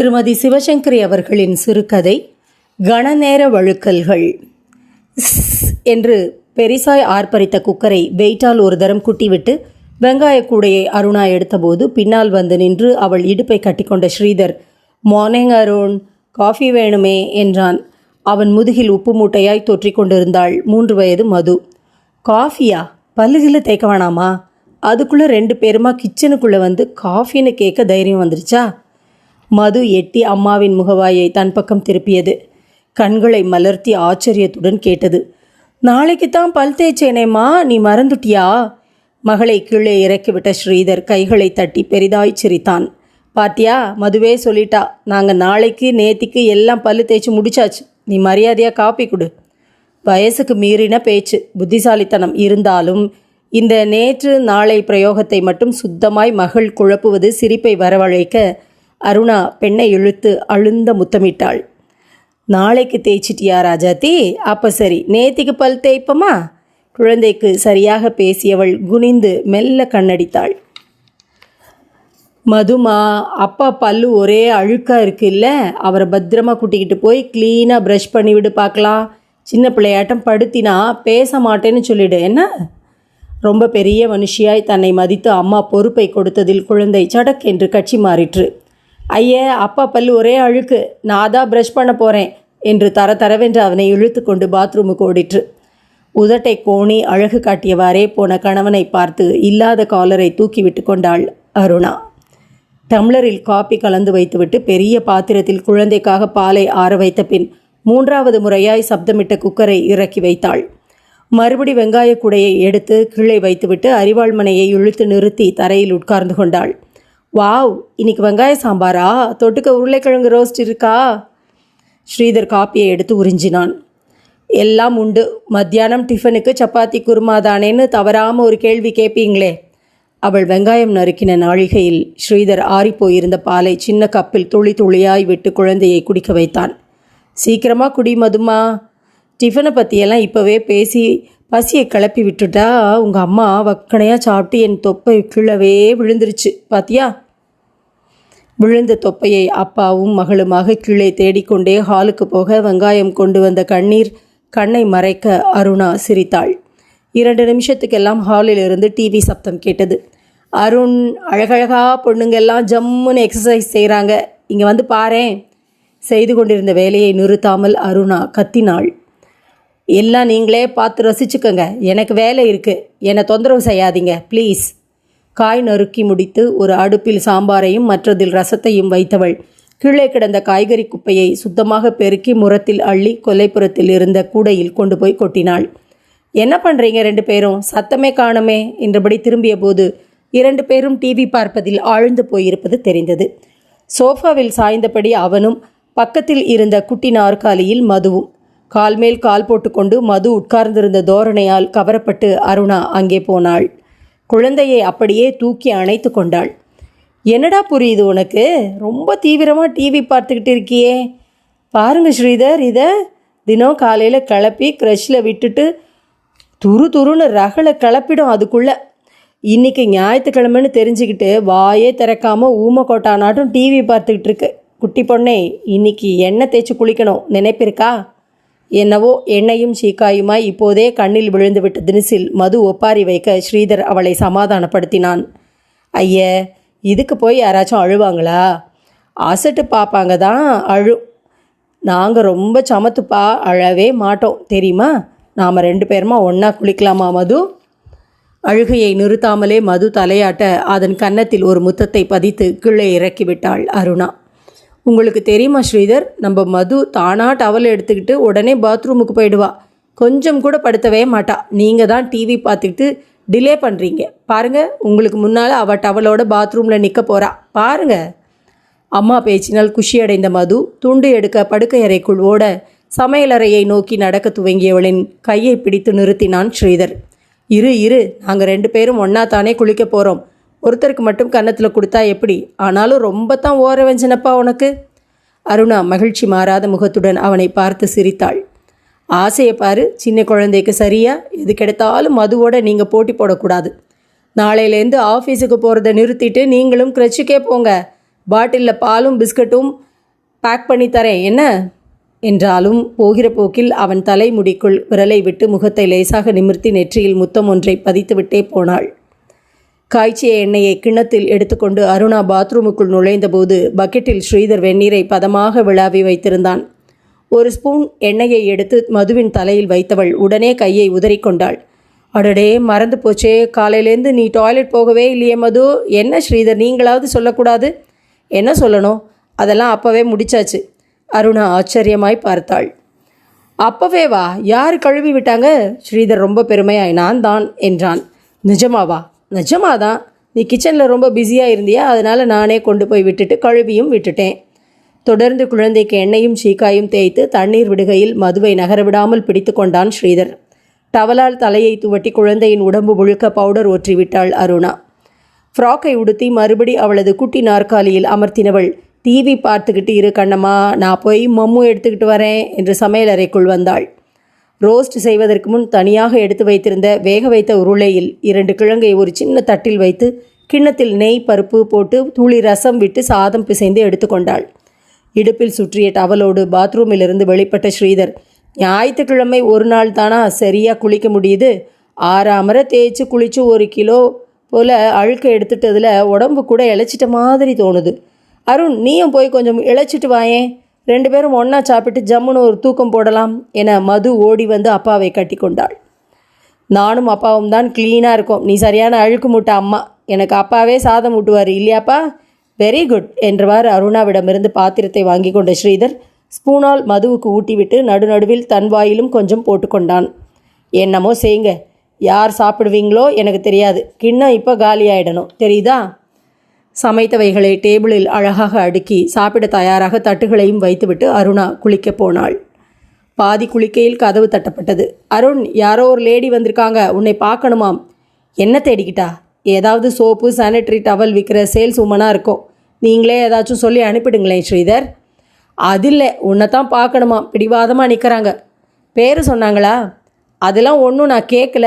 திருமதி சிவசங்கரி அவர்களின் சிறுகதை கணநேர வழுக்கல்கள் ஸ் என்று பெரிசாய் ஆர்ப்பரித்த குக்கரை வெயிட்டால் ஒரு தரம் குட்டிவிட்டு வெங்காயக் கூடையை அருணா எடுத்தபோது பின்னால் வந்து நின்று அவள் இடுப்பை கட்டிக்கொண்ட ஸ்ரீதர் மார்னிங் அருண் காஃபி வேணுமே என்றான். அவன் முதுகில் உப்பு மூட்டையாய் தொற்றிக் கொண்டிருந்தாள் மூன்று வயது மது. காஃபியா? பல்லுகில் தேய்க்க வேணாமா? அதுக்குள்ளே ரெண்டு பேருமா கிச்சனுக்குள்ளே வந்து காஃபின்னு கேட்க தைரியம் வந்துருச்சா? மது எட்டி அம்மாவின் முகவாயை தன் பக்கம் திருப்பியது. கண்களை மலர்த்தி ஆச்சரியத்துடன் கேட்டது. நாளைக்கு தான் பல் தேய்ச்சேனேம்மா நீ மறந்துட்டியா? மகளை கீழே இறக்கிவிட்ட ஸ்ரீதர் கைகளை தட்டி பெரிதாய் சிரித்தான். பாத்தியா மதுவே சொல்லிட்டா நாங்கள் நாளைக்கு நேத்திக்கு எல்லாம் பல்லு தேய்ச்சி முடிச்சாச்சு. நீ மரியாதையாக காப்பி கொடு. வயசுக்கு மீறின பேச்சு புத்திசாலித்தனம் இருந்தாலும் இந்த நேற்று நாளை பிரயோகத்தை மட்டும் சுத்தமாய் மகள் குழப்புவது சிரிப்பை வரவழைக்க அருணா பெண்ணை இழுத்து அழுந்த முத்தமிட்டாள். நாளைக்கு தேய்ச்சிட்டியா ராஜாத்தி? அப்போ சரி நேத்திக்கு பல் தேய்ப்பமா? குழந்தைக்கு சரியாக பேசியவள் குனிந்து மெல்ல கண்ணடித்தாள். மதுமா அப்பா பல்லு ஒரே அழுக்காக இருக்குல்ல? அவரை பத்திரமா கூட்டிக்கிட்டு போய் க்ளீனாக ப்ரஷ் பண்ணி விடு பார்க்கலாம். சின்ன பிள்ளையாட்டம் படுத்தினா பேச மாட்டேன்னு சொல்லிடு என்ன? ரொம்ப பெரிய மனுஷியாய் தன்னை மதித்து அம்மா பொறுப்பை கொடுத்ததில் குழந்தை சடக் என்று கட்சி மாறிற்று. ஐயே அப்பா பல்லு ஒரே அழுக்கு. நான் தான் ப்ரஷ் பண்ண போகிறேன் என்று தர தரவென்று அவனை இழுத்து கொண்டு பாத்ரூமுக்கு ஓடிற்று. உதட்டை கோணி அழகு காட்டியவாறே போன கணவனை பார்த்து இல்லாத காலரை தூக்கிவிட்டு கொண்டாள் அருணா. டம்ளரில் காப்பி கலந்து வைத்துவிட்டு பெரிய பாத்திரத்தில் குழந்தைக்காக பாலை ஆற வைத்த பின் மூன்றாவது முறையாய் சப்தமிட்ட குக்கரை இறக்கி வைத்தாள். மறுபடி வெங்காய குடையை எடுத்து கீழே வைத்துவிட்டு அரிவாள்மனையை இழுத்து நிறுத்தி தரையில் உட்கார்ந்து கொண்டாள். வாவ் இன்னைக்கு வெங்காய சாம்பாரா? தொட்டுக்க உருளைக்கிழங்கு ரோஸ்ட் இருக்கா? ஸ்ரீதர் காப்பியை எடுத்து உறிஞ்சினான். எல்லாம் உண்டு. மத்தியானம் டிஃபனுக்கு சப்பாத்தி குருமா தானேன்னு தவறாமல் ஒரு கேள்வி கேட்பீங்களே அவள் வெங்காயம் நறுக்கின நாழிகையில் ஸ்ரீதர் ஆறிப்போயிருந்த பாலை சின்ன கப்பில் துளி துளியாய் விட்டு குழந்தையை குடிக்க வைத்தான். சீக்கிரமாக குடி மதுமா. டிஃபனை பற்றியெல்லாம் இப்போவே பேசி பசியை கிளப்பி விட்டுட்டா உங்கள் அம்மா வக்கனையாக சாப்பிட்டு என் தொப்பை கீழவே விழுந்துருச்சு. பாத்தியா? விழுந்த தொப்பையை அப்பாவும் மகளுமாக கீழே தேடிக்கொண்டே ஹாலுக்கு போக வெங்காயம் கொண்டு வந்த கண்ணீர் கண்ணை மறைக்க அருணா சிரித்தாள். இரண்டு நிமிஷத்துக்கெல்லாம் ஹாலில் இருந்து டிவி சப்தம் கேட்டது. அருண் அழகழகா பொண்ணுங்கெல்லாம் ஜம்முன்னு எக்ஸசைஸ் செய்கிறாங்க இங்கே வந்து பாரேன். செய்து கொண்டிருந்த வேலையை நிறுத்தாமல் அருணா கத்தினாள். எல்லாம் நீங்களே பார்த்து ரசிச்சுக்கோங்க. எனக்கு வேலை இருக்குது என்னை தொந்தரவு செய்யாதீங்க ப்ளீஸ். காய் நறுக்கி முடித்து ஒரு அடுப்பில் சாம்பாரையும் மற்றதில் ரசத்தையும் வைத்தவள். கீழே கிடந்த காய்கறி குப்பையை சுத்தமாக பெருக்கி முரத்தில் அள்ளி கொல்லைப்புறத்தில் இருந்த கூடையில் கொண்டு போய் கொட்டினாள். என்ன பண்ணுறீங்க ரெண்டு பேரும்? சத்தமே காணுமே என்றபடி திரும்பிய போது இரண்டு பேரும் டிவி பார்ப்பதில் ஆழ்ந்து போயிருப்பது தெரிந்தது. சோஃபாவில் சாய்ந்தபடி அவனும் பக்கத்தில் இருந்த குட்டி நாற்காலியில் மதுவும். கால் மேல் கால் போட்டுக்கொண்டு மது உட்கார்ந்திருந்த தோரணையால் கவரப்பட்டு அருணா அங்கே போனாள். குழந்தையை அப்படியே தூக்கி அணைத்து கொண்டாள். என்னடா புரியுது உனக்கு? ரொம்ப தீவிரமாக டிவி பார்த்துக்கிட்டு இருக்கியே. பாருங்க ஸ்ரீதர் இதை தினம் காலையில் கிளப்பி க்ரஷில் விட்டுட்டு துரு துருன்னு ரகளை கிளப்பிடும் அதுக்குள்ளே. இன்றைக்கி ஞாயிற்றுக்கிழமைன்னு தெரிஞ்சுக்கிட்டு வாயே திறக்காமல் ஊமக்கோட்டானாட்டும் டிவி பார்த்துக்கிட்டு இருக்கு. குட்டி பொண்ணே இன்றைக்கி எண்ணெய் தேய்ச்சி குளிக்கணும். நினைப்பிருக்கா? என்னவோ எண்ணெயும் சீக்காயுமாய் இப்போதே கண்ணில் விழுந்து தினிசில் மது ஒப்பாரி வைக்க ஸ்ரீதர் அவளை சமாதானப்படுத்தினான். ஐய இதுக்கு போய் யாராச்சும் அழுவாங்களா? அசட்டு பார்ப்பாங்க தான் அழு நாங்கள் ரொம்ப சமத்துப்பா அழவே மாட்டோம் தெரியுமா? நாம் ரெண்டு பேருமா ஒன்றா குளிக்கலாமா மது? அழுகையை நிறுத்தாமலே மது தலையாட்ட அதன் கன்னத்தில் ஒரு முத்தத்தை பதித்து கீழே இறக்கிவிட்டாள் அருணா. உங்களுக்கு தெரியுமா ஸ்ரீதர்? நம்ம மது தானாக டவல் எடுத்துக்கிட்டு உடனே பாத்ரூமுக்கு போயிடுவா. கொஞ்சம் கூட படுத்தவே மாட்டா. நீங்கள் தான் டிவி பார்த்துக்கிட்டு டிலே பண்ணுறீங்க பாருங்கள் உங்களுக்கு முன்னால் அவள் டவலோட பாத்ரூமில் நிற்க போகிறா பாருங்க. அம்மா பேச்சினால் குஷியடைந்த மது துண்டு எடுக்க படுக்கை அறைக்குள் ஓட சமையலறையை நோக்கி நடக்க துவங்கியவளின் கையை பிடித்து நிறுத்தினான் ஸ்ரீதர். இரு இரு நாங்கள் ரெண்டு பேரும் ஒன்றா தானே குளிக்க போகிறோம் ஒருத்தருக்கு மட்டும் கன்னத்தில் கொடுத்தா எப்படி? ஆனாலும் ரொம்ப தான் ஓர வெஞ்சனப்பா உனக்கு. அருணா மகிழ்ச்சி மாறாத முகத்துடன் அவனை பார்த்து சிரித்தாள். ஆசையை பாரு சின்ன குழந்தைக்கு சரியா? எது கிடைத்தாலும் மதுவோட நீங்கள் போட்டி போடக்கூடாது. நாளையிலேருந்து ஆஃபீஸுக்கு போகிறத நிறுத்திட்டு நீங்களும் கிரச்சுக்கே போங்க. பாட்டிலில் பாலும் பிஸ்கட்டும் பேக் பண்ணி தரேன். என்ன? என்றாலும் போகிற போக்கில் அவன் தலைமுடிக்குள் விரலை விட்டு முகத்தை லேசாக நிமிர்த்தி நெற்றியில் முத்தம் ஒன்றை பதித்துவிட்டே போனாள். காய்ச்சிய எண்ணெயை கிண்ணத்தில் எடுத்துக்கொண்டு அருணா பாத்ரூமுக்குள் நுழைந்தபோது பக்கெட்டில் ஸ்ரீதர் வெந்நீரை பதமாக விழாவி வைத்திருந்தான். ஒரு ஸ்பூன் எண்ணெயை எடுத்து மதுவின் தலையில் வைத்தவள் உடனே கையை உதறிக்கொண்டாள். அடடே மறந்து போச்சே. காலையிலேருந்து நீ டாய்லெட் போகவே இல்லையே மது. என்ன ஸ்ரீதர் நீங்களாவது சொல்லக்கூடாது? என்ன சொல்லணும்? அதெல்லாம் அப்போவே முடிச்சாச்சு. அருணா ஆச்சரியமாய் பார்த்தாள். அப்பவே வா. யார் கழுவி விட்டாங்க? ஸ்ரீதர் ரொம்ப பெருமையாய் நான் தான் என்றான். நிஜமாவா? நிஜமாதான் நீ கிச்சனில் ரொம்ப பிஸியாக இருந்தியா? அதனால் நானே கொண்டு போய் விட்டுட்டு கழுவியும் விட்டுட்டேன். தொடர்ந்து குழந்தைக்கு எண்ணெயும் சீக்காயும் தேய்த்து தண்ணீர் விடுகையில் மதுவை நகரவிடாமல் பிடித்து கொண்டான் ஸ்ரீதர். டவலால் தலையை துவட்டி குழந்தையின் உடம்பு முழுக்க பவுடர் ஒற்றிவிட்டாள் அருணா. ஃப்ராக்கை உடுத்தி மறுபடி அவளது குட்டி நாற்காலியில் அமர்த்தினவள் டிவி பார்த்துக்கிட்டு இரு கண்ணம்மா நான் போய் மம்மு எடுத்துக்கிட்டு வரேன் என்று சமையலறைக்குள் வந்தாள். ரோஸ்ட் செய்வதற்கு முன் தனியாக எடுத்து வைத்திருந்த வேக வைத்த உருளையில் இரண்டு கிழங்கை ஒரு சின்ன தட்டில் வைத்து கிண்ணத்தில் நெய் பருப்பு போட்டு துளி ரசம் விட்டு சாதம் பிசைந்து எடுத்துக்கொண்டாள் இடுப்பில் சுற்றிய டவலோடு பாத்ரூமிலிருந்து வெளிப்பட்ட ஸ்ரீதர் ஞாயிற்றுக்கிழமை ஒரு நாள் தானா சரியாக குளிக்க முடியுது? ஆறாமரை தேய்ச்சி குளித்து ஒரு கிலோ போல் அழுக்க எடுத்துட்டதில் உடம்பு கூட இழைச்சிட்ட மாதிரி தோணுது. அருண் நீயும் போய் கொஞ்சம் இழைச்சிட்டு வாயேன். ரெண்டு பேரும் ஒன்றா சாப்பிட்டு ஜம்முன்னு ஒரு தூக்கம் போடலாம் என மது ஓடி வந்து அப்பாவை கட்டி கொண்டாள் நானும் அப்பாவும் தான் க்ளீனாக இருக்கோம். நீ சரியான அழுக்கு மூட்டை அம்மா. எனக்கு அப்பாவே சாதம் ஊட்டுவார் இல்லையாப்பா? வெரி குட் என்றவாறு அருணாவிடமிருந்து பாத்திரத்தை வாங்கி கொண்ட ஸ்ரீதர் ஸ்பூனால் மதுவுக்கு ஊட்டிவிட்டு நடுநடுவில் தன் வாயிலும் கொஞ்சம் போட்டுக்கொண்டான் என்னமோ செய்யுங்க. யார் சாப்பிடுவீங்களோ எனக்கு தெரியாது. கிண்ணம் இப்போ காலியாயிடணும். தெரியுதா? சமைத்தவைகளை டேபிளில் அழகாக அடுக்கி சாப்பிட தயாராக தட்டுகளையும் வைத்துவிட்டு அருணா குளிக்கப் போனாள். பாதி குளிக்கையில் கதவு தட்டப்பட்டது. அருண் யாரோ ஒரு லேடி வந்திருக்காங்க. உன்னை பார்க்கணுமாம். என்ன தேடிக்கிட்டா? ஏதாவது சோப்பு சானிட்டரி டவல் விற்கிற சேல்ஸ் உமனாக இருக்கும் நீங்களே ஏதாச்சும் சொல்லி அனுப்பிடுங்களேன் ஸ்ரீதர். அதில்லை. உன்னை தான் பார்க்கணுமாம். பிடிவாதமாக நிற்கிறாங்க பேர் சொன்னாங்களா? அதெல்லாம் ஒன்றும் நான் கேட்கல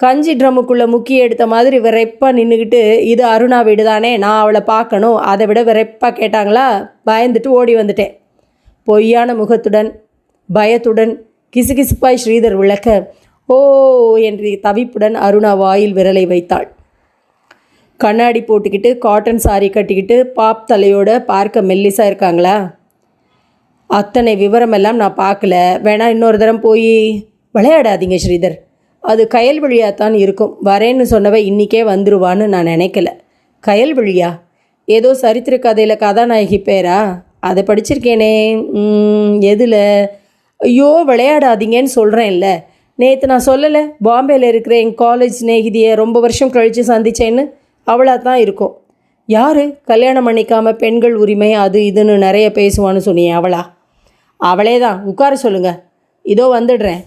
கஞ்சி ட்ரம்முக்குள்ளே முக்கி எடுத்த மாதிரி விரைப்பாக நின்றுக்கிட்டு இது அருணா வீடு தானே நான் அவளை பார்க்கணும். அதை விட விரைப்பாக கேட்டாங்களா? பயந்துட்டு ஓடி வந்துட்டேன். பொய்யான முகத்துடன் பயத்துடன் கிசுகிசுப்பாய் ஸ்ரீதர் விளக்க ஓ என்று தவிப்புடன் அருணா வாயில் விரலை வைத்தாள். கண்ணாடி போட்டுக்கிட்டு காட்டன் சாரி கட்டிக்கிட்டு பாப் தலையோட பார்க்க மெல்லிஸாக இருக்காங்களா? அத்தனை விவரமெல்லாம் நான் பார்க்கல. வேணா இன்னொரு தரம் போய் விளையாடாதீங்க ஸ்ரீதர். அது கயல்வழியாக தான் இருக்கும். வரேன்னு சொன்னவ இன்றைக்கே வந்துருவான்னு நான் நினைக்கல. கயல்வழியா ஏதோ சரித்திர கதையில் கதாநாயகி பேரா? அதை படிச்சிருக்கேனே. எதில்? ஐயோ விளையாடாதீங்கன்னு சொல்கிறேன்ல நேற்று நான் சொல்லலை பாம்பேயில் இருக்கிற என் காலேஜ் ஸ்நேகிதியை ரொம்ப வருஷம் கழித்து சந்திச்சேன்னு? அவளாக தான் இருக்கும். யார்? கல்யாணம் பண்ணிக்காமல் பெண்கள் உரிமை அது இதுன்னு நிறைய பேசுவான்னு சொன்னியே அவளா. அவளே தான் உட்கார சொல்லுங்கள் இதோ வந்துடுறேன்.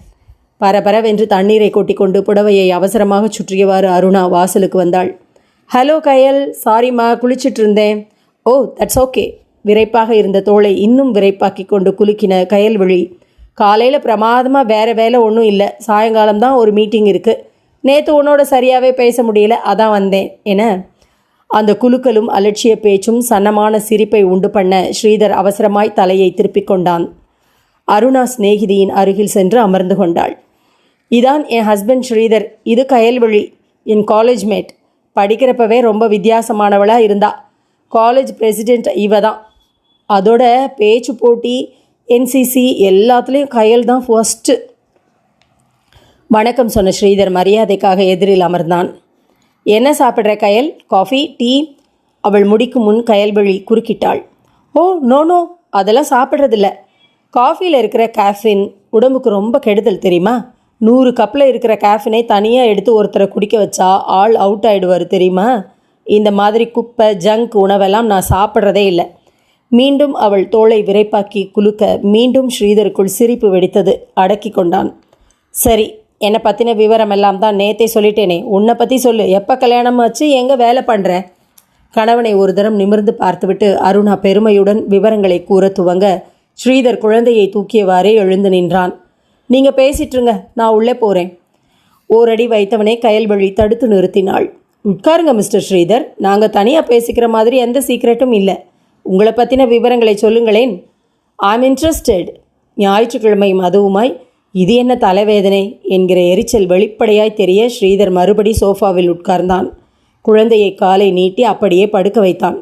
பரபரவென்று தண்ணீரை கொட்டிக்கொண்டு புடவையை அவசரமாக சுற்றியவாறு அருணா வாசலுக்கு வந்தாள். ஹலோ கயல். சாரிம்மா குளிச்சிட்டு இருந்தேன் ஓ தட்ஸ் ஓகே விரைப்பாக இருந்த தோளை இன்னும் விரைப்பாக்கி கொண்டு குலுக்கின கயல்விழி காலையில் பிரமாதமாக வேறு வேலை ஒன்றும் இல்லை. சாயங்காலம் தான் ஒரு மீட்டிங் இருக்குது நேற்று உன்னோட சரியாகவே பேச முடியல. அதான் வந்தேன். என அந்த குலுக்கலும் அலட்சிய பேச்சும் சன்னமான சிரிப்பை உண்டு பண்ண ஸ்ரீதர் அவசரமாய் தலையை திருப்பிக் கொண்டான். அருணா சிநேகிதியின் அருகில் சென்று அமர்ந்து கொண்டாள். இதான் என் ஹஸ்பண்ட் ஸ்ரீதர். இது கயல்வழி. என் காலேஜ் மேட் படிக்கிறப்பவே ரொம்ப வித்தியாசமானவளாக இருந்தா. காலேஜ் பிரசிடெண்ட் இவ தான் அதோட பேச்சு போட்டி என்சிசி எல்லாத்துலேயும் கயல் தான் ஃபர்ஸ்ட்டு வணக்கம் சொன்ன ஸ்ரீதர் மரியாதைக்காக எதிரில் அமர்ந்தான். என்ன சாப்பிட்ற கயல்? காஃபி டீ அவள் முடிக்கும் முன் கயல்வழி குறுக்கிட்டாள். ஓ நோ நோ அதெல்லாம் சாப்பிட்றதில்ல. காஃபியில் இருக்கிற கேஃபின் உடம்புக்கு ரொம்ப கெடுதல் தெரியுமா? நூறு கப்பில் இருக்கிற கேஃபினை தனியாக எடுத்து ஒருத்தரை குடிக்க வச்சா ஆள் அவுட் ஆகிடுவார் தெரியுமா? இந்த மாதிரி குப்பை ஜங்க் உணவெல்லாம் நான் சாப்பிட்றதே இல்லை. மீண்டும் அவள் தோளை விரைப்பாக்கி குலுக்க மீண்டும் ஸ்ரீதருக்குள் சிரிப்பு வெடித்தது. அடக்கி கொண்டான். சரி என்னை பற்றின விவரம் எல்லாம் தான் நேத்தே சொல்லிட்டேனே. உன்னை பற்றி சொல்லு. எப்போ கல்யாணம் ஆச்சு? எங்கே வேலை பண்ணுற கணவனை ஒரு தரம் நிமிர்ந்து பார்த்துவிட்டு அருணா பெருமையுடன் விவரங்களை கூற துவங்க ஸ்ரீதர் குழந்தையை தூக்கியவாறே எழுந்து நின்றான். நீங்கள் பேசிட்டுருங்க நான் உள்ளே போகிறேன் ஓரடி வைத்தவனை கயல்வழி தடுத்து நிறுத்தினாள். உட்காருங்க மிஸ்டர் ஸ்ரீதர். நாங்கள் தனியாக பேசிக்கிற மாதிரி எந்த சீக்ரெட்டும் இல்லை. உங்களை பற்றின விவரங்களை சொல்லுங்களேன். ஐ ஆம் இன்ட்ரெஸ்டட் ஞாயிற்றுக்கிழமை மதுவுமாய் இது என்ன தலைவேதனை? என்கிற எரிச்சல் வெளிப்படையாய் தெரிய ஸ்ரீதர் மறுபடி சோஃபாவில் உட்கார்ந்தான். குழந்தையை காலை நீட்டி அப்படியே படுக்க வைத்தான்.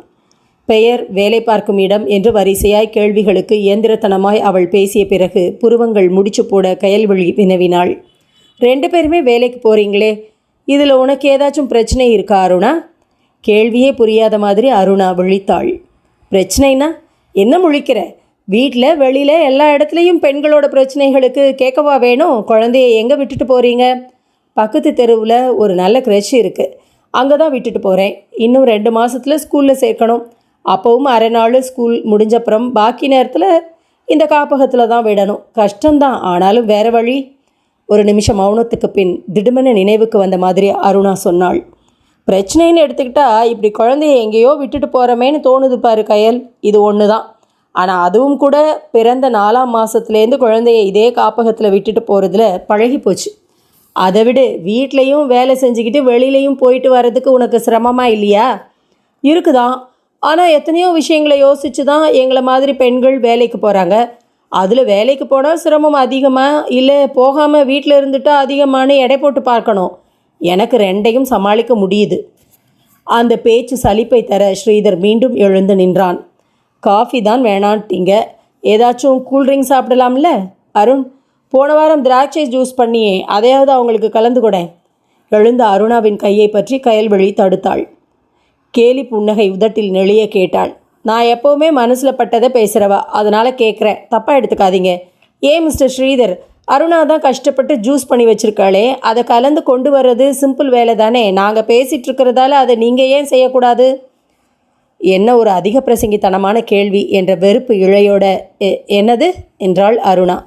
பெயர் வேலை பார்க்கும் இடம் என்று வரிசையாய் கேள்விகளுக்கு இயந்திரத்தனமாய் அவள் பேசிய பிறகு புருவங்கள் முடிச்சு போட கயல்விழி வினவினாள். ரெண்டு பேருமே வேலைக்கு போறீங்களே இதில் உனக்கு ஏதாச்சும் பிரச்சனை இருக்கா அருணா? கேள்வியே புரியாத மாதிரி அருணா விழித்தாள். பிரச்சனைனா? என்ன முழிக்கிற? வீட்டில் வெளியில் எல்லா இடத்துலையும் பெண்களோட பிரச்சனைகளுக்கு கேட்கவா வேணும்? குழந்தைய எங்கே விட்டுட்டு போகிறீங்க பக்கத்து தெருவில் ஒரு நல்ல க்ரெஷ் இருக்குது அங்கே தான் விட்டுட்டு போகிறேன் இன்னும் ரெண்டு மாதத்தில் ஸ்கூலில் சேர்க்கணும். அப்போவும் அரை நாள் ஸ்கூல் முடிஞ்சப்புறம் பாக்கி நேரத்தில் இந்த காப்பகத்தில் தான் விடணும். கஷ்டம்தான். ஆனாலும் வேறு வழி ஒரு நிமிஷம் மௌனத்துக்கு பின் திடுமென நினைவுக்கு வந்த மாதிரி அருணா சொன்னாள். பிரச்சனைன்னு எடுத்துக்கிட்டா இப்படி குழந்தைய எங்கேயோ விட்டுட்டு போகிறோமேன்னு தோணுது பாரு கயல். இது ஒன்று தான் ஆனால் அதுவும் கூட பிறந்த நாலாம் மாதத்துலேருந்து குழந்தைய இதே காப்பகத்தில் விட்டுட்டு போகிறதுல பழகி போச்சு. அதை விடு வீட்லேயும் வேலை செஞ்சுக்கிட்டு வெளியிலையும் போயிட்டு வர்றதுக்கு உனக்கு சிரமமாக இல்லையா? இருக்குதான். ஆனால் எத்தனையோ விஷயங்களை யோசித்து தான் எங்களை மாதிரி பெண்கள் வேலைக்கு போகிறாங்க அதில் வேலைக்கு போனால் சிரமம் அதிகமாக இல்லை போகாமல் வீட்டில் இருந்துட்டால் அதிகமானு எடை போட்டு பார்க்கணும். எனக்கு ரெண்டையும் சமாளிக்க முடியுது. அந்த பேச்சு சலிப்பை தர ஸ்ரீதர் மீண்டும் எழுந்து நின்றான். காஃபி தான் வேணான்ட்டீங்க. ஏதாச்சும் கூல்ட்ரிங்க் சாப்பிடலாம்ல? அருண் போன வாரம் திராட்சை ஜூஸ் பண்ணியே அதையாவது அவங்களுக்கு கலந்து கொடேன் எழுந்த அருணாவின் கையை பற்றி கயல்வழி தடுத்தாள். கேலி புன்னகை உதட்டில் நெளிய கேட்டாள் நான் எப்போவுமே மனசில் பட்டதை பேசுகிறவா அதனால் கேட்குறேன் தப்பாக எடுத்துக்காதீங்க. ஏன் மிஸ்டர் ஸ்ரீதர் அருணா தான் கஷ்டப்பட்டு ஜூஸ் பண்ணி வச்சுருக்காளே. அதை கலந்து கொண்டு வர்றது சிம்பிள் வேலை தானே. நாங்கள் பேசிகிட்டு இருக்கிறதால அதை நீங்கள் ஏன் செய்யக்கூடாது? என்ன ஒரு அதிக பிரசங்கித்தனமான கேள்வி என்ற வெறுப்பு இழையோட "எ- என்னது? என்றாள் அருணா.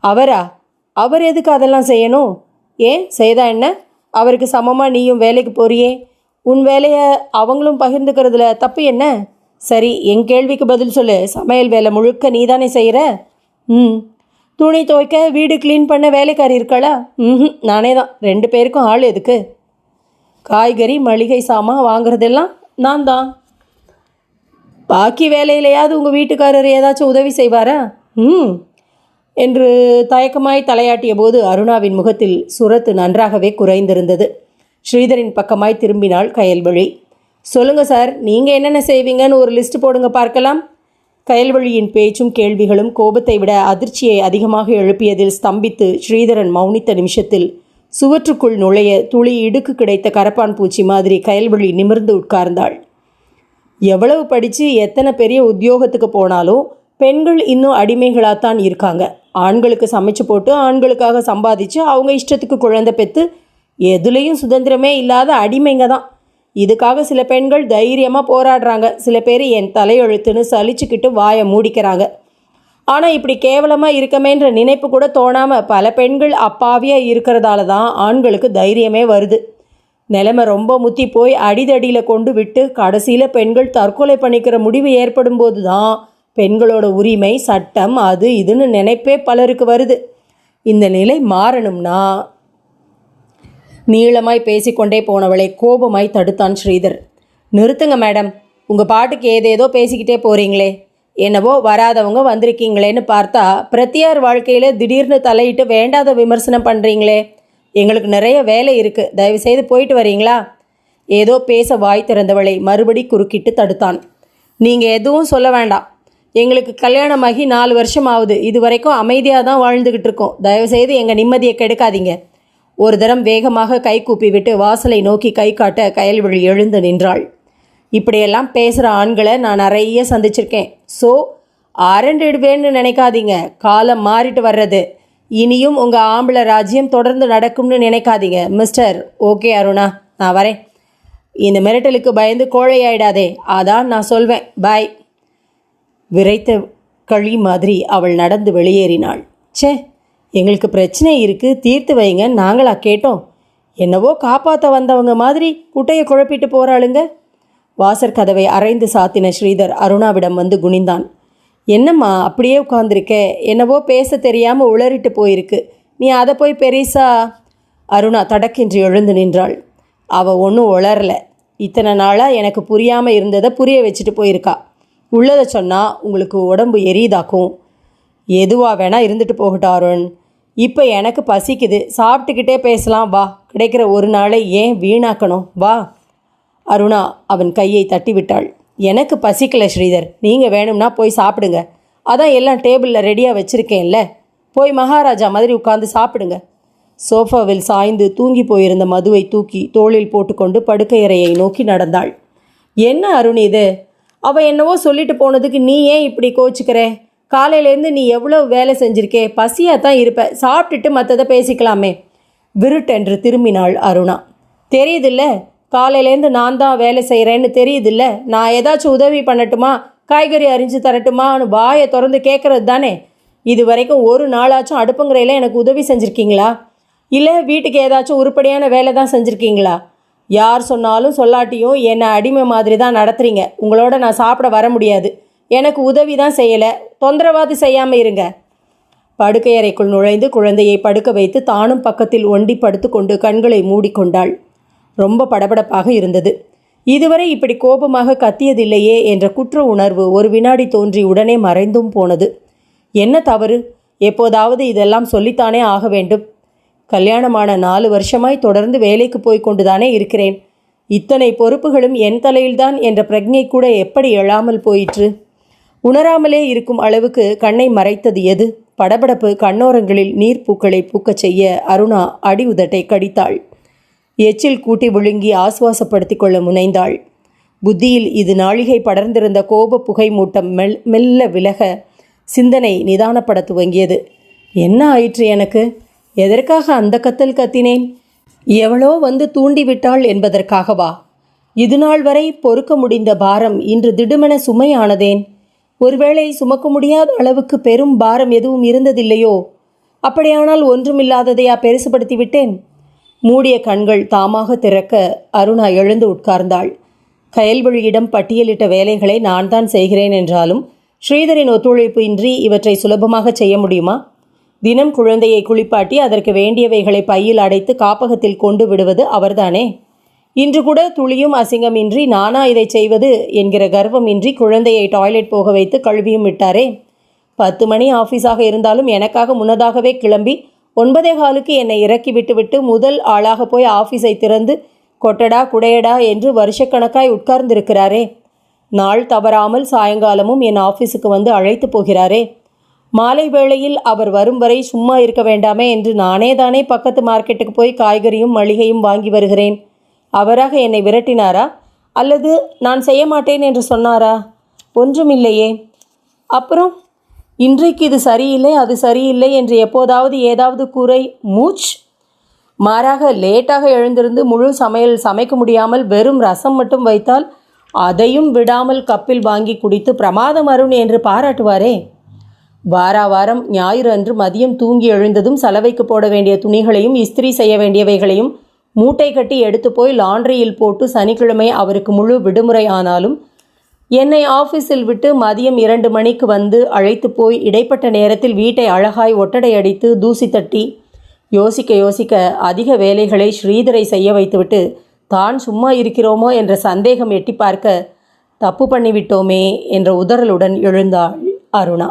அவரா? அவர் எதுக்கு அதெல்லாம் செய்யணும்? ஏன்? செய்தா என்ன? அவருக்கு சமமாக நீயும் வேலைக்கு போறியே. உன் வேலையை அவங்களும் பகிர்ந்துக்கிறதுல தப்பு என்ன? சரி என் கேள்விக்கு பதில் சொல்லு. சமையல் வேலை முழுக்க நீ தானே செய்கிற ம். துணி துவைக்க வீடு க்ளீன் பண்ண வேலைக்காரி இருக்காளா? ம் நானே தான். ரெண்டு பேருக்கும் ஆள் எதுக்கு? காய்கறி மளிகை சாமான் வாங்குறதெல்லாம் நான் தான். பாக்கி வேலையிலையாவது உங்கள் வீட்டுக்காரர் ஏதாச்சும் உதவி செய்வாரா? ம். என்று தயக்கமாய் தலையாட்டிய போது அருணாவின் முகத்தில் சுரத்து நன்றாகவே குறைந்திருந்தது. ஸ்ரீதரின் பக்கமாய் திரும்பினாள் கயல்வழி. சொல்லுங்க சார் நீங்கள் என்னென்ன செய்வீங்கன்னு ஒரு லிஸ்ட் போடுங்க பார்க்கலாம். கயல்வழியின் பேச்சும் கேள்விகளும் கோபத்தை விட அதிர்ச்சியை அதிகமாக எழுப்பியதில் ஸ்தம்பித்து ஸ்ரீதரன் மௌனித்த நிமிஷத்தில் சுவற்றுக்குள் நுழைய துளி இடுக்கு கிடைத்த கரப்பான் பூச்சி மாதிரி கயல்வழி நிமிர்ந்து உட்கார்ந்தாள். எவ்வளவு படித்து எத்தனை பெரிய உத்தியோகத்துக்கு போனாலும் பெண்கள் இன்னும் அடிமைகளாகத்தான் இருக்காங்க. ஆண்களுக்கு சமைச்சு போட்டு ஆண்களுக்காக சம்பாதிச்சு அவங்க இஷ்டத்துக்கு குழந்தை பெற்று எதுலேயும் சுதந்திரமே இல்லாத அடிமைங்க தான். இதுக்காக சில பெண்கள் தைரியமாக போராடுறாங்க. சில பேர் என் தலையெழுத்துன்னு சலிச்சுக்கிட்டு வாயை மூடிக்கிறாங்க. ஆனால் இப்படி கேவலமாக இருக்கமேன்ற நினைப்பு கூட தோணாமல் பல பெண்கள் அப்பாவியாக இருக்கிறதால தான் ஆண்களுக்கு தைரியமே வருது. நிலைமை ரொம்ப முத்தி போய் அடிதடியில் கொண்டு விட்டு கடைசியில் பெண்கள் தற்கொலை பண்ணிக்கிற முடிவு ஏற்படும் போது தான் பெண்களோட உரிமை சட்டம் அது இதுன்னு நினைப்பே பலருக்கு வருது. இந்த நிலை மாறணும்னா நீளமாய் பேசிக்கொண்டே போனவளை கோபமாய் தடுத்தான் ஸ்ரீதர். நிறுத்துங்க மேடம். உங்கள் பாட்டுக்கு ஏதேதோ பேசிக்கிட்டே போகிறீங்களே என்னவோ வராதவங்க வந்திருக்கீங்களேன்னு பார்த்தா பிரத்தியார் வாழ்க்கையில் திடீர்னு தலையிட்டு வேண்டாத விமர்சனம் பண்ணுறீங்களே எங்களுக்கு நிறைய வேலை இருக்குது தயவுசெய்து போயிட்டு வரீங்களா? ஏதோ பேச வாய் திறந்தவளை மறுபடி குறுக்கிட்டு தடுத்தான். நீங்கள் எதுவும் சொல்ல வேண்டாம். எங்களுக்கு கல்யாணமாகி நாலு வருஷம் ஆகுது. இது வரைக்கும் அமைதியாக தான் வாழ்ந்துக்கிட்டு இருக்கோம். தயவுசெய்து எங்கள் நிம்மதியை கெடுக்காதீங்க. ஒரு தரம் வேகமாக கை கூப்பிவிட்டு வாசலை நோக்கி கை காட்ட கயல்விழி எழுந்து நின்றாள். இப்படியெல்லாம் பேசுகிற ஆண்களை நான் நிறைய சந்திச்சிருக்கேன். ஸோ அரண்டிடுவேன்னு நினைக்காதீங்க. காலம் மாறிட்டு வர்றது. இனியும் உங்கள் ஆம்பளை ராஜ்யம் தொடர்ந்து நடக்கும்னு நினைக்காதீங்க. மிஸ்டர் ஓகே அருணா நான் வரேன். இந்த மிரட்டலுக்கு பயந்து கோழையாயிடாதே. அதான் நான் சொல்வேன். பாய் விரைத்த களி மாதிரி அவள் நடந்து வெளியேறினாள். ச்சே எங்களுக்கு பிரச்சனை இருக்குது தீர்த்து வைங்க நாங்களா கேட்டோம். என்னவோ காப்பாற்ற வந்தவங்க மாதிரி குட்டையை குழப்பிட்டு போகிறாளுங்க வாசற் கதவை அரைந்து சாத்தின ஸ்ரீதர் அருணாவிடம் வந்து குனிந்தான். என்னம்மா அப்படியே உட்காந்துருக்க என்னவோ பேச தெரியாமல் உளறிட்டு போயிருக்கு. நீ அதை போய் பெரிசா? அருணா தடக்கின்றி எழுந்து நின்றாள். அவள் ஒன்றும் உளரல இத்தனை நாளாக எனக்கு புரியாமல் இருந்ததை புரிய வச்சுட்டு போயிருக்கா. உள்ளதை சொன்னால் உங்களுக்கு உடம்பு எரியுதாக்கும் எதுவாக வேணால் இருந்துட்டு போகட்டும் அருண். இப்போ எனக்கு பசிக்குது. சாப்பிட்டுக்கிட்டே பேசலாம். வா. கிடைக்கிற ஒரு நாளை ஏன் வீணாக்கணும்? வா. அருணா அவன் கையை தட்டிவிட்டாள். எனக்கு பசிக்கல ஸ்ரீதர். நீங்கள் வேணும்னா போய் சாப்பிடுங்க. அதான் எல்லாம் டேபிளில் ரெடியாக வச்சுருக்கேன்ல. போய் மகாராஜா மாதிரி உட்காந்து சாப்பிடுங்க. சோஃபாவில் சாய்ந்து தூங்கி போயிருந்த மதுவை தூக்கி தோளில் போட்டுக்கொண்டு படுக்கையறையை நோக்கி நடந்தாள். என்ன அருண் இது? அவள் என்னவோ சொல்லிட்டு போனதுக்கு நீ ஏன் இப்படி கோச்சுக்கிற? காலையிலேருந்து நீ எவ்வளோ வேலை செஞ்சிருக்கே? பசியாக தான் இருப்ப. சாப்பிட்டுட்டு மற்றதை பேசிக்கலாமே. விருட்டென்று திரும்பினாள் அருணா. தெரியுதில்ல காலையிலேருந்து நான் தான் வேலை செய்கிறேன்னு தெரியுதில்ல. நான் ஏதாச்சும் உதவி பண்ணட்டுமா? காய்கறி அரிஞ்சு தரட்டுமான்னு வாயை திறந்து கேட்குறது தானே இது வரைக்கும் ஒரு நாளாச்சும் அடுப்புங்கிறையில் எனக்கு உதவி செஞ்சுருக்கீங்களா? இல்லை வீட்டுக்கு ஏதாச்சும் உருப்படியான வேலை தான் செஞ்சுருக்கீங்களா? யார் சொன்னாலும் சொல்லாட்டியும் என்னை அடிமை மாதிரி தான் நடத்துறீங்க. உங்களோட நான் சாப்பிட வர முடியாது. எனக்கு உதவி தான் செய்யலை. தொந்தரவாது செய்யாமல் இருங்க. படுக்கையறைக்குள் நுழைந்து குழந்தையை படுக்க வைத்து தானும் பக்கத்தில் ஒண்டி படுத்துக்கொண்டு கண்களை மூடிக்கொண்டாள் ரொம்ப படபடப்பாக இருந்தது. இதுவரை இப்படி கோபமாக கத்தியதில்லையே என்ற குற்ற உணர்வு ஒரு வினாடி தோன்றி உடனே மறைந்தும் போனது. என்ன தவறு? எப்போதாவது இதெல்லாம் சொல்லித்தானே ஆக வேண்டும். கல்யாணமான நாலு வருஷமாய் தொடர்ந்து வேலைக்கு போய் கொண்டுதானே இருக்கிறேன். இத்தனை பொறுப்புகளும் என் தலையில்தான் என்ற பிரஜை கூட எப்படி எழாமல் போயிற்று? உணராமலே இருக்கும் அளவுக்கு கண்ணை மறைத்தது எது? படபடப்பு கண்ணோரங்களில் நீர்ப்பூக்களை பூக்கச் செய்ய அருணா அடி உதட்டை கடித்தாள். எச்சில் கூட்டி விழுங்கி ஆசுவாசப்படுத்திக் கொள்ள முனைந்தாள். புத்தியில் இது நாழிகை படர்ந்திருந்த கோப புகை மூட்டம் மெல் மெல்ல விலக சிந்தனை நிதானப்பட துவங்கியது. என்ன ஆயிற்று எனக்கு? எதற்காக அந்த கத்தல் கத்தினேன்? எவளோ வந்து தூண்டிவிட்டாள் என்பதற்காகவா? இதுநாள் வரை பொறுக்க முடிந்த பாரம் இன்று திடுமென சுமையானதேன்? ஒருவேளை சுமக்க முடியாத அளவுக்கு பெரும் பாரம் எதுவும் இருந்ததில்லையோ? அப்படியானால் ஒன்றுமில்லாததையா பெருசுபடுத்தி விட்டேன். மூடிய கண்கள் தாமாக திறக்க அருணா எழுந்து உட்கார்ந்தாள். கயல்வழியிடம் பட்டியலிட்ட வேலைகளை நான் தான் செய்கிறேன் என்றாலும் ஸ்ரீதரின் ஒத்துழைப்பு இன்றி இவற்றை சுலபமாக செய்ய முடியுமா? தினம் குழந்தையை குளிப்பாட்டி அதற்கு வேண்டியவைகளை பையில் அடைத்து காப்பகத்தில் கொண்டு விடுவது அவர்தானே? இன்று கூட துளியும் அசிங்கமின்றி நானா இதை செய்வது என்கிற கர்வமின்றி குழந்தையை டாய்லெட் போக வைத்து கழுவியும் விட்டாரே. பத்து மணி ஆஃபீஸாக இருந்தாலும் எனக்காக முன்னதாகவே கிளம்பி ஒன்பதே காலுக்கு என்னை இறக்கி விட்டுவிட்டு முதல் ஆளாக போய் ஆஃபீஸை திறந்து கொட்டடா குடையடா என்று வருஷக்கணக்காய் உட்கார்ந்திருக்கிறாரே. நாள் தவறாமல் சாயங்காலமும் என் ஆஃபீஸுக்கு வந்து அழைத்து போகிறாரே. மாலை வேளையில் அவர் வரும் வரை சும்மா இருக்க வேண்டாமே என்று நானே தானே பக்கத்து மார்க்கெட்டுக்கு போய் காய்கறியும் மளிகையும் வாங்கி வருகிறேன். அவராக என்னை விரட்டினாரா? அல்லது நான் செய்ய மாட்டேன் என்று சொன்னாரா? ஒன்றுமில்லையே. அப்புறம் இன்றைக்கு இது சரியில்லை அது சரியில்லை என்று எப்போதாவது ஏதாவது கூரை மூச்? மாறாக லேட்டாக எழுந்திருந்து முழு சமையல் சமைக்க முடியாமல் வெறும் ரசம் மட்டும் வைத்தால் அதையும் விடாமல் கப்பில் வாங்கி குடித்து பிரமாதம் அருண் என்று பாராட்டுவாரே. வாரா வாரம் ஞாயிறு அன்று மதியம் தூங்கி எழுந்ததும் சலவைக்கு போட வேண்டிய துணிகளையும் இஸ்திரி செய்ய வேண்டியவைகளையும் மூட்டை கட்டி எடுத்து போய் லாண்ட்ரியில் போட்டு சனிக்கிழமை அவருக்கு முழு விடுமுறை ஆனாலும் என்னை ஆஃபீஸில் விட்டு மதியம் இரண்டு மணிக்கு வந்து அழைத்து போய் இடைப்பட்ட நேரத்தில் வீட்டை அழகாய் ஒட்டடை அடித்து தூசி தட்டி யோசிக்க யோசிக்க அதிக வேலைகளை ஸ்ரீதரை செய்ய வைத்துவிட்டு தான் சும்மா இருக்கிறோமோ? என்ற சந்தேகம் எட்டி பார்க்க தப்பு பண்ணிவிட்டோமே என்ற உதறலுடன் எழுந்தாள் அருணா.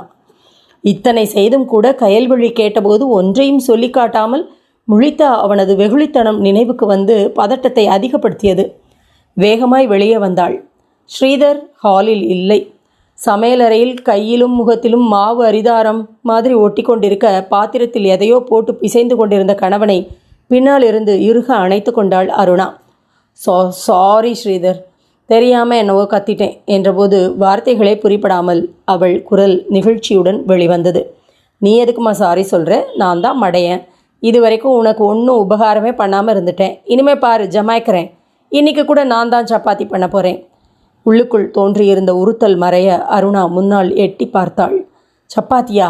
இத்தனை செய்தும் கூட கயல்வழி கேட்டபோது ஒன்றையும் சொல்லிக்காட்டாமல் முழித்த அவனது வெகுளித்தனம் நினைவுக்கு வந்து பதட்டத்தை அதிகப்படுத்தியது. வேகமாய் வெளியே வந்தாள். ஸ்ரீதர் ஹாலில் இல்லை. சமையலறையில் கையிலும் முகத்திலும் மாவு அரிதாரம் மாதிரி ஒட்டி கொண்டிருக்க பாத்திரத்தில் எதையோ போட்டு பிசைந்து கொண்டிருந்த கணவனை பின்னால் இருந்து இறுக அணைத்து கொண்டாள் அருணா. சா சாரி ஸ்ரீதர். தெரியாமல் என்னவோ கத்திட்டேன் என்றபோது வார்த்தைகளே புரிப்படாமல் அவள் குரல் நிகழ்ச்சியுடன் வெளிவந்தது. நீ எதுக்குமா சாரி சொல்கிற நான் தான் மடையன். இது வரைக்கும் உனக்கு ஒன்றும் உபகாரமே பண்ணாமல் இருந்துட்டேன். இனிமே பாரு ஜமாய்க்கிறேன். இன்னைக்கு கூட நான் தான் சப்பாத்தி பண்ண போகிறேன் உள்ளுக்குள் தோன்றியிருந்த உறுத்தல் மறைய அருணா முன்னால் எட்டி பார்த்தாள். சப்பாத்தியா?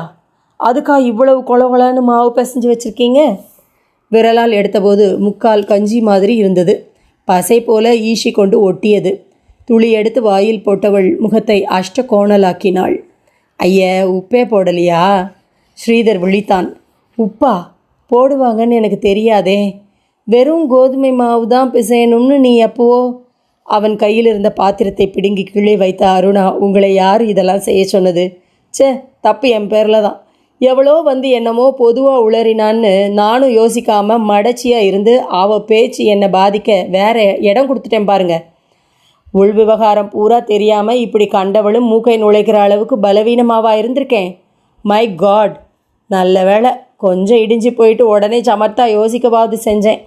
அதுக்கா இவ்வளவு கொலகொலன்னு மாவு பிசைஞ்சு வச்சுருக்கீங்க? விரலால் எடுத்தபோது முக்கால் கஞ்சி மாதிரி இருந்தது. பசை போல ஈஷி கொண்டு ஒட்டியது. துளி எடுத்து வாயில் போட்டவள் முகத்தை அஷ்ட கோணலாக்கினாள் ஐய உப்பே போடலையா? ஸ்ரீதர் விழித்தான். உப்பா? போடுவாங்கன்னு எனக்கு தெரியாதே. வெறும் கோதுமை மாவு தான் பிசையணும்னு நீ எப்போவோ அவன் கையில் இருந்த பாத்திரத்தை பிடுங்கி கீழே வைத்த அருணா உங்களை யார் இதெல்லாம் செய்ய சொன்னது? ச்சே தப்பு என் பேரில் தான். எவ்வளோ வந்து என்னமோ பொதுவாக உளறினான்னு நானும் யோசிக்காமல் மடச்சியாக இருந்து அவள் பேச்சு என்னை பாதிக்க வேற இடம் கொடுத்துட்டேன் பாருங்க. உள் விவகாரம் பூரா தெரியாமல் இப்படி கண்டவளும் மூக்கை நுழைக்கிற அளவுக்கு பலவீனமாவா இருந்திருக்கேன். மை காட் நல்ல வேளை கொஞ்சம் இடிஞ்சு போயிட்டு உடனே சமர்த்தா யோசிக்கவாது செஞ்சேன்.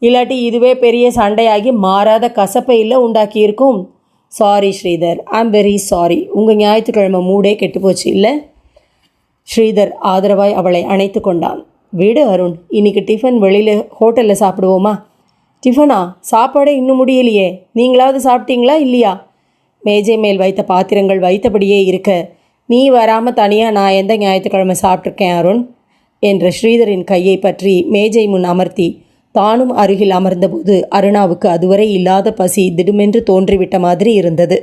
இல்லாட்டி இதுவே பெரிய சண்டையாகி மாறாத கசப்பை இல்லை உண்டாக்கியிருக்கும். Sorry Sridhar. I'm very sorry உங்கள் ஞாயிற்றுக்கிழமை மூடே கெட்டுப்போச்சு இல்லை? ஸ்ரீதர் ஆதரவாய் அவளை அணைத்து கொண்டான். விடு அருண். இன்னைக்கு டிஃபன் வெளியில் ஹோட்டலில் சாப்பிடுவோமா? டிஃபனா? சாப்பாடே இன்னும் முடியலையே. நீங்களாவது சாப்பிட்டீங்களா இல்லையா? மேஜை மேல் வைத்த பாத்திரங்கள் வைத்தபடியே இருக்க நீ வராமல் தனியாக நான் எந்த ஞாயிற்றுக்கிழமை சாப்பிட்ருக்கேன் அருண்? என்ற ஸ்ரீதரின் கையை பற்றி மேஜை முன் அமர்த்தி தானும் அருகில் அமர்ந்தபோது அருணாவுக்கு அதுவரை இல்லாத பசி திடுமென்று தோன்றிவிட்ட மாதிரி இருந்தது.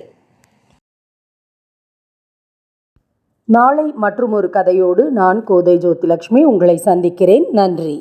நாளை மற்றும் ஒரு கதையோடு நான் கோதை ஜோதிலட்சுமி உங்களை சந்திக்கிறேன். நன்றி.